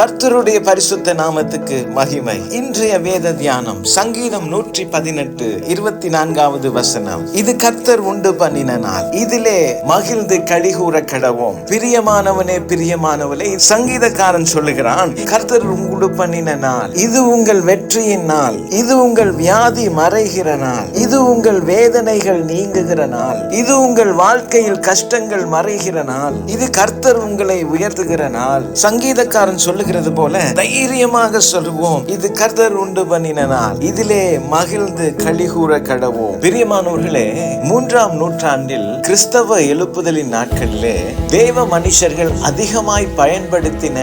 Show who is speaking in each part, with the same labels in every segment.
Speaker 1: கர்த்தருடைய பரிசுத்த நாமத்துக்கு மகிமை. இன்றைய வேத தியானம் சங்கீதம் நூற்றி பதினெட்டு இருபத்தி நான்காவது வசனம். இது கர்த்தர் உண்டு பண்ணின நாள். இதிலே மகிழ்ந்து கழிகூற கடவோம். பிரியமானவனே பிரியமானவளே சங்கீதக்காரன் சொல்லுகிறான் கர்த்தர் உண்டு பண்ணின நாள். இது உங்கள் வெற்றியின் நாள். இது உங்கள் வியாதி மறைகிற நாள். இது உங்கள் வேதனைகள் நீங்குகிற நாள். இது உங்கள் வாழ்க்கையில் கஷ்டங்கள் மறைகிற நாள். இது கர்த்தர் உங்களை உயர்த்துகிற நாள். சங்கீதக்காரன் சொல்லுகிறது போல தைரியமாக சொல்லுவோம் இது கர்த்தர் உண்டு பண்ணின நாள். இதிலே மகிழ்ந்து கழிகூற கடவோம். பிரியமானவர்களே மூன்றாம் நூற்றாண்டில் கிறிஸ்தவ எழுப்புதலின் நாட்களிலே தேவ மனுஷர்கள் அதிகமாய் பயன்படுத்தின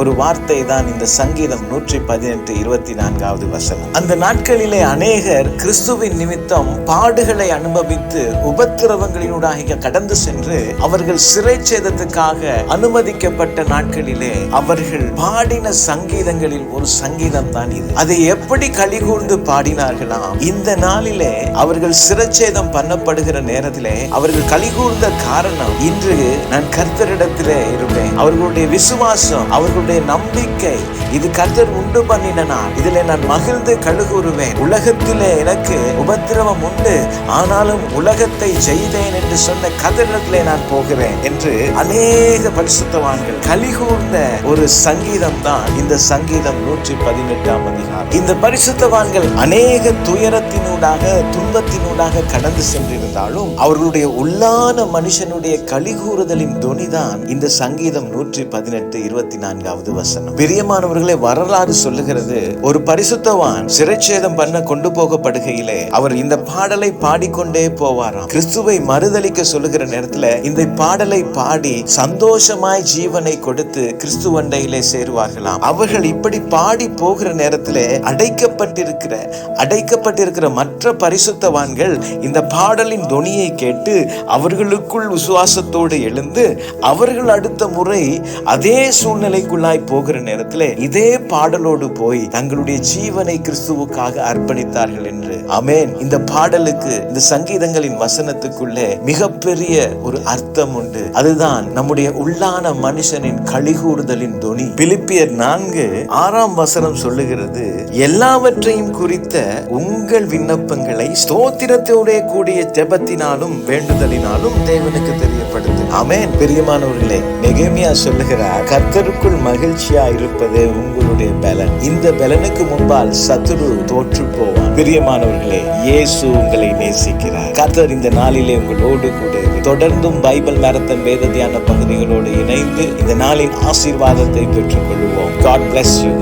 Speaker 1: ஒரு வார்த்தை தான் இந்த சங்கீதம் நூற்றி பதினெட்டு இருபத்தி நான்காவது வசனம். அந்த நாட்களிலே அநேகர் கிறிஸ்துவின் நிமித்தம் பாடுகளை அனுபவித்து உபத்திரவங்களினூடாக கடந்து சென்று அவர்கள் சிறை சேதத்துக்காக அனுமதிக்கப்பட்ட நாட்களிலே அவர்கள் பாடின சங்கீதங்களில் ஒரு சங்கீதம் தான் இது. அதை எப்படி கலிகூர்ந்து பாடினார்களாம் இந்த நாளிலே அவர்கள் சிரச்சேதம் பண்ணப்படுகிற நேரத்திலே அவர்கள் கலிகூர்ந்த காரணம் இன்று நான் கர்த்தரிடத்திலே இருப்பேன். அவர்களுடைய விசுவாசம் அவர்களுடைய நம்பிக்கை இது கர்த்தர் உண்டு பண்ணின நான் இதிலே நான் மகிழ்ந்து கழுகுறுவேன் உலகத்திலே எனக்கு உபத்திரவம் உண்டு. ஆனாலும் உலகத்தை செய்தேன் என்று சொன்ன கதரிடத்திலே நான் போகிறேன் என்று அநேக பரிசுத்தவான்கள் கலிகூர்ந்த ஒரு சங்க சங்கீதம் தான் இந்த சங்கீதம் நூற்றி பதினெட்டாம் அதிகாரம். இந்த பரிசுத்தவான்கள் அநேக துயரத்தினூடாக துன்பத்தினூடாக கடந்து சென்றிருந்தாலும் அவர்களுடைய உள்ளான மனுஷனுடைய கலிகூறுதலின் துணிதான் இந்த சங்கீதம் நூற்றி பதினெட்டு இருபத்தி நான்காவது வசனம். பிரியமானவர்களை வரலாறு சொல்லுகிறது ஒரு பரிசுத்தவான் சிறைச்சேதம் பண்ண கொண்டு போகப்படுகையிலே அவர் இந்த பாடலை பாடிக்கொண்டே போவாராம். கிறிஸ்துவை மறுதளிக்க சொல்லுகிற நேரத்துல இந்த பாடலை பாடி சந்தோஷமாய் ஜீவனை கொடுத்து கிறிஸ்துவண்டையிலே சேருவார்களாம். அவர்கள் இப்படி பாடி போகிற நேரத்தில் அடைக்கப்பட்டிருக்கிற அடைக்கப்பட்டிருக்கிற மற்ற பரிசுத்தவான்கள் இந்த பாடலின் துணியை கேட்டு அவர்களுக்குள் விசுவாசத்தோடு எழுந்து அவர்கள் அடுத்த முறை அதே சூழ்நிலைக்குள்ளாய் போகிற நேரத்தில் இதே பாடலோடு போய் தங்களுடைய ஜீவனை கிறிஸ்துவுக்காக அர்ப்பணித்தார்கள் என்று. அமேன் இந்த பாடலுக்கு இந்த சங்கீதங்களின் வசனத்துக்குள்ளே மிகப்பெரிய ஒரு அர்த்தம் உண்டு. அதுதான் நம்முடைய உள்ளான மனுஷனின் கழிகூறுதலின் துணி பிலிப்பியர் நான்கு ஆறாம் வசனம் சொல்லுகிறது எல்லாவற்றையும் குறித்த உங்கள் விண்ணப்பங்களை ஸ்தோத்திரத்தோட கூடிய ஜெபத்தினாலும் வேண்டுதலினாலும் தேவனுக்கு தெரியப்படுத்து. அமேன் பிரியமானவர்களே நெகேமியா சொல்லுகிறார் கர்த்தருக்குள் மகிழ்ச்சியா இருப்பது உங்களுடைய பலன். இந்த பலனுக்கு முன்பால் சத்துரு தோற்று போவான் பிரியமானவர்களே இயேசு உங்களை நேசிக்கிறார். கத்தர் இந்த நாளிலே உங்களோடு கூட தொடர்ந்தும் பைபிள் மேரத்தன் வேத தியான பகுதிகளோடு இணைந்து இந்த நாளின் ஆசீர்வாதத்தை பெற்றுக் கொள்வோம் காட் பிளஸ் யூ